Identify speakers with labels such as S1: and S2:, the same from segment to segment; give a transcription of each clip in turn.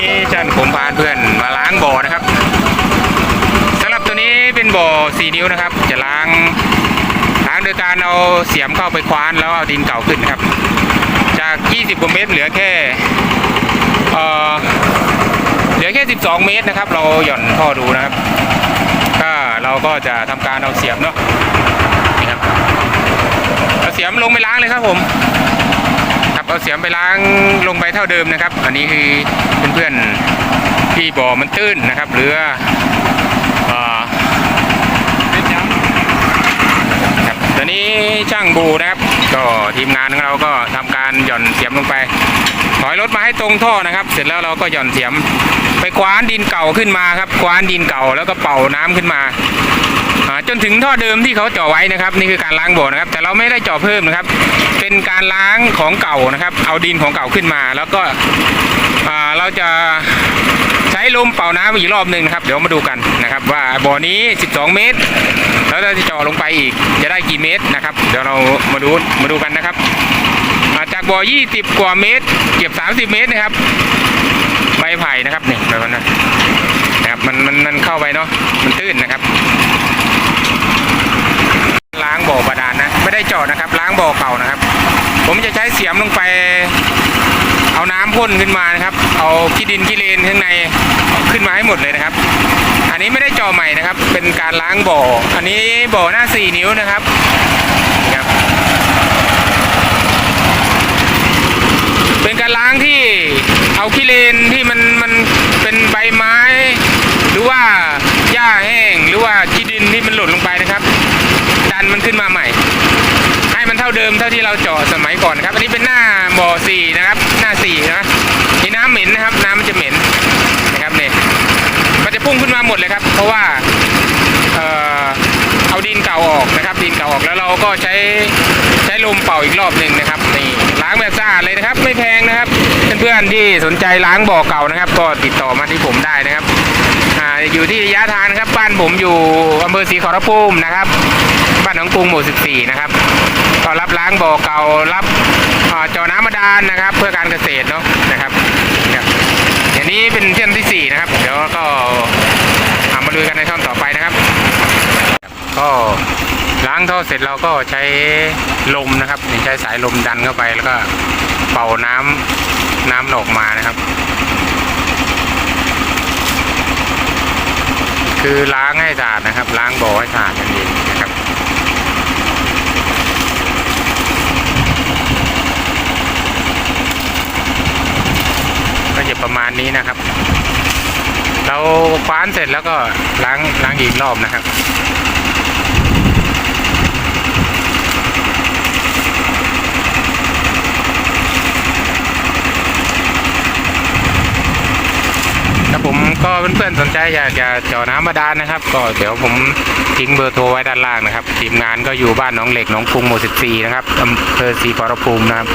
S1: นี่จันผมพาเพื่อนมาล้างบ่อนะครับสำหรับตัวนี้เป็นบ่อสี่นิ้วนะครับ จะล้างล้างโดยการเอาเสียมเข้าไปคว้านแล้วเอาดินเก่าขึ้นนะครับ จาก 20กว่าเมตรเหลือแค่เอ่อเหลือแค่ 12 เมตรนะครับ เราหย่อนท่อดูนะครับก็เราก็จะทำการเอาเสียมเนาะนี่ครับเอาเสียมลงไปล้างเลยครับผมครับเอาเสียมไปล้างลงไปเท่าเดิมนะครับ อันนี้คือ เพื่อนๆที่บ่อมันตื้นนะครับ หรือว่าเอ่อครับตอนนี้ช่างบูนะครับ ก็ทีมงานของเราก็ทำการหย่อนเสียมลงไปถอยรถมาให้ตรงท่อนะครับ เสร็จแล้วเราก็หย่อนเสียม ไปคว้านดินเก่าขึ้นมาครับคว้านดินเก่าแล้วก็เป่าน้ำขึ้นมาอ่าจนถึงท่อเดิมที่เขาเจาะไว้นะครับ นี่คือการล้างบ่อนะครับ แต่เราไม่ได้เจาะเพิ่มนะครับ เป็นการล้างของเก่านะครับ เอาดินของเก่าขึ้นมา แล้วก็ จะใช้ลมเป่าน้ำอีกรอบหนึ่งนะครับ เดี๋ยวมาดูกันนะครับ ว่าบ่อนี้ 12 เมตร แล้วเราจะเจาะลงไปอีกจะได้กี่เมตรนะครับ เดี๋ยวเรามาดูมาดูกันนะครับาจากบ่อ 20 กว่าเมตร เก็บ 30 เมตรนะครับใบไผ่นะครับนี่แบบนั้นนะนะครับมันมันมันเข้าไปเนาะมันตื้นนะครับ ล้างบ่อบาดาลนะ ไม่ได้เจาะนะครับ ล้างบ่อเก่านะครับ ผมจะใช้เสียมลงไป พ่นขึ้นมานะครับ เอาขี้ดินขี้เลนข้างในขึ้นมาให้หมดเลยนะครับ อันนี้ไม่ได้จาะใหม่นะครับ เป็นการล้างบ่อ อันนี้บ่อหน้าสี่นิ้วนะครับครับเป็นการล้างที่เอาขี้เลนที่มันมันเป็นใบไม้ หรือว่าหญ้าแห้งหรือว่าขี้ดินที่มันหล่นลงไปนะครับ ดันมันขึ้นมาใหม่ให้มันเท่าเดิมเท่าที่เราเจาะสมัยก่อนนะครับ อันนี้เป็นหน้าบ่อสี่นะครับ หน้าสี่นะ หมดเลยครับ เพราะว่าเอ่อเอาดินเก่าออกนะครับ ดินเก่าออกแล้วเราก็ใช้ใช้ลมเป่าอีกรอบหนึ่งนะครับนี่ล้างแบบสะอาดเลยนะครับ ไม่แพงนะครับ เพื่อนๆที่สนใจล้างบ่อเก่านะครับ ก็ติดต่อมาที่ผมได้นะครับอ่าอยู่ที่ระยะทางนะครับ บ้านผมอยู่อำเภอศรีขอรภูมินะครับ บ้านหนองกรุงหมู่ 14 นะครับก็รับล้างบ่อเก่ารับอ่าเจาะน้ำบาดาลนะครับ เพื่อการเกษตรเนาะนะครับอย่างนี้เป็นเส้นที่4นะครับ อกันในช่องต่อไปนะครับ ก็ล้างท่อเสร็จเราก็ใช้ลมนะครับใช้สายลมดันเข้าไปแล้วก็เป่าน้ำน้ำออกมานะครับ คือล้างให้สะอาดนะครับ ล้างบ่อให้สะอาดนั่นเองนะครับก็จะประมาณนี้นะครับ เราคว้านเสร็จแล้วก็ล้างล้างอีกรอบนะครับถ้าผมก็เพื่อนๆสนใจอยากจะเจาะน้ำบาดาลนะครับ ก็เดี๋ยวผมทิ้งเบอร์โทรไว้ด้านล่างนะครับทีมงานก็อยู่บ้านน้องเหล็กหนองกรุงหมู่14นะครับอำเภอศรีขอรภูมินะครับ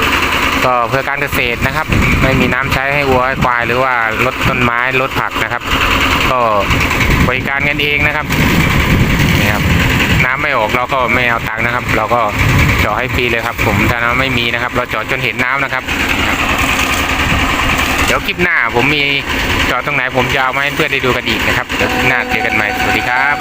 S1: ก็เพื่อการเกษตรนะครับ ไม่มีน้ำใช้ให้วัวให้ควาย หรือว่าลดต้นไม้ลดผักนะครับ ก็บริการกันเองนะครับนี่ครับน้ำไม่ออกเราก็ไม่เอาตังค์นะครับ เราก็เจาะให้ฟรีเลยครับ ผมถ้าน้ำไม่มีนะครับ เราเจาะจนเห็นน้ำนะครับ เดี๋ยวคลิปหน้าผมมีเจอตรงไหนผมจะเอามาให้เพื่อนได้ดูกันอีกนะครับเดี๋ยวคลิปหน้าเจอกันใหม่สวัสดีครับ